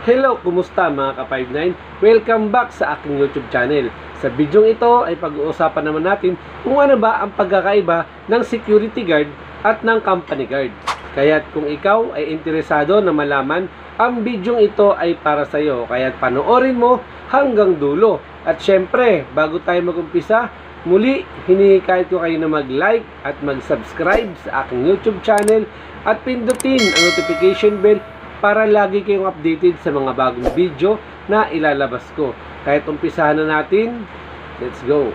Hello, kumusta mga ka-59? Welcome back sa aking YouTube channel. Sa bidyong ito ay pag-uusapan naman natin kung ano ba ang pagkakaiba ng security guard at ng company guard. Kaya't kung ikaw ay interesado na malaman, ang bidyong ito ay para sa iyo. Kaya't panoorin mo hanggang dulo. At syempre, bago tayo mag-umpisa, muli hinihikayat ko kayo na mag-like at mag-subscribe sa aking YouTube channel at pindutin ang notification bell para lagi kayong updated sa mga bagong video na ilalabas ko. Kahit umpisahan na natin, let's go!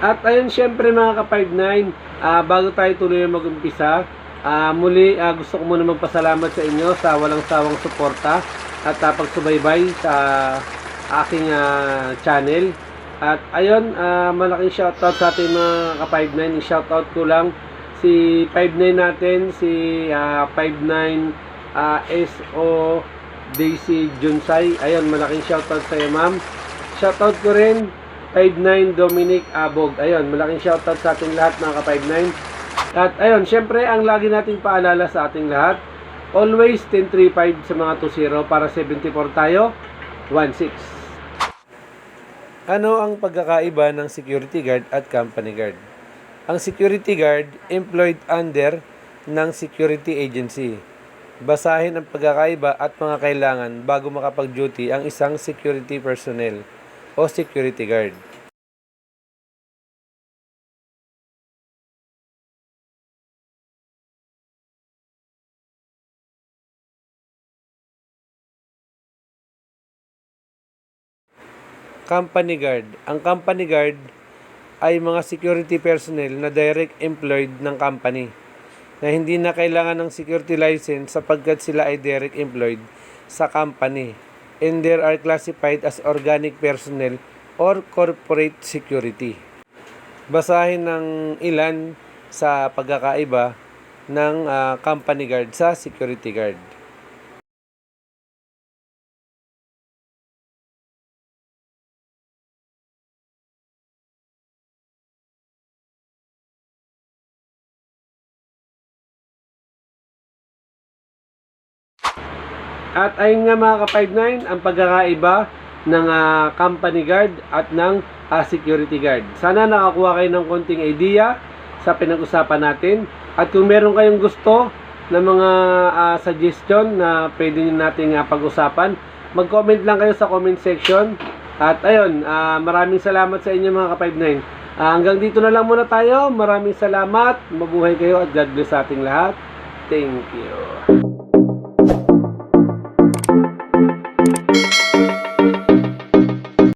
At ayun syempre mga ka-59, ah, bago tayo tuloy mag-umpisa, ah, muli ah, gusto ko muna magpasalamat sa inyo sa walang sawang suporta at ah, pagsubaybay sa aking ah, channel. At ayun, ah, malaking shoutout sa ating mga ka-59. I-shoutout ko lang si 59 natin, si ah, 59 ah, SO Daisy Junsay. Ayun, malaking shoutout sa iyo ma'am. Shoutout ko rin 59 Dominic Abog. Ayun, malaking shoutout sa ating lahat mga ka-59. At ayun, syempre ang lagi nating paalala sa ating lahat, always 1035 sa mga 20 para 74 tayo, 16. Ano ang pagkakaiba ng security guard at company guard? Ang security guard employed under ng security agency. Basahin ang pagkakaiba at mga kailangan bago makapag-duty ang isang security personnel o security guard. Company guard. Ang company guard ay mga security personnel na direct employed ng company na hindi na kailangan ng security license sapagkat sila ay direct employed sa company and they are classified as organic personnel or corporate security. Basahin ng ilan sa pagkakaiba ng ah, company guard sa security guard. At ayun nga mga ka-59, ang pagkakaiba ng ah, company guard at ng ah, security guard. Sana nakakuha kayo ng konting idea sa pinag-usapan natin. At kung meron kayong gusto na mga ah, suggestion na pwede nyo nating ah, pag-usapan, mag-comment lang kayo sa comment section. At ayun, ah, maraming salamat sa inyo mga ka-59. Ah, hanggang dito na lang muna tayo. Maraming salamat. Mabuhay kayo at God bless sa ating lahat. Thank you.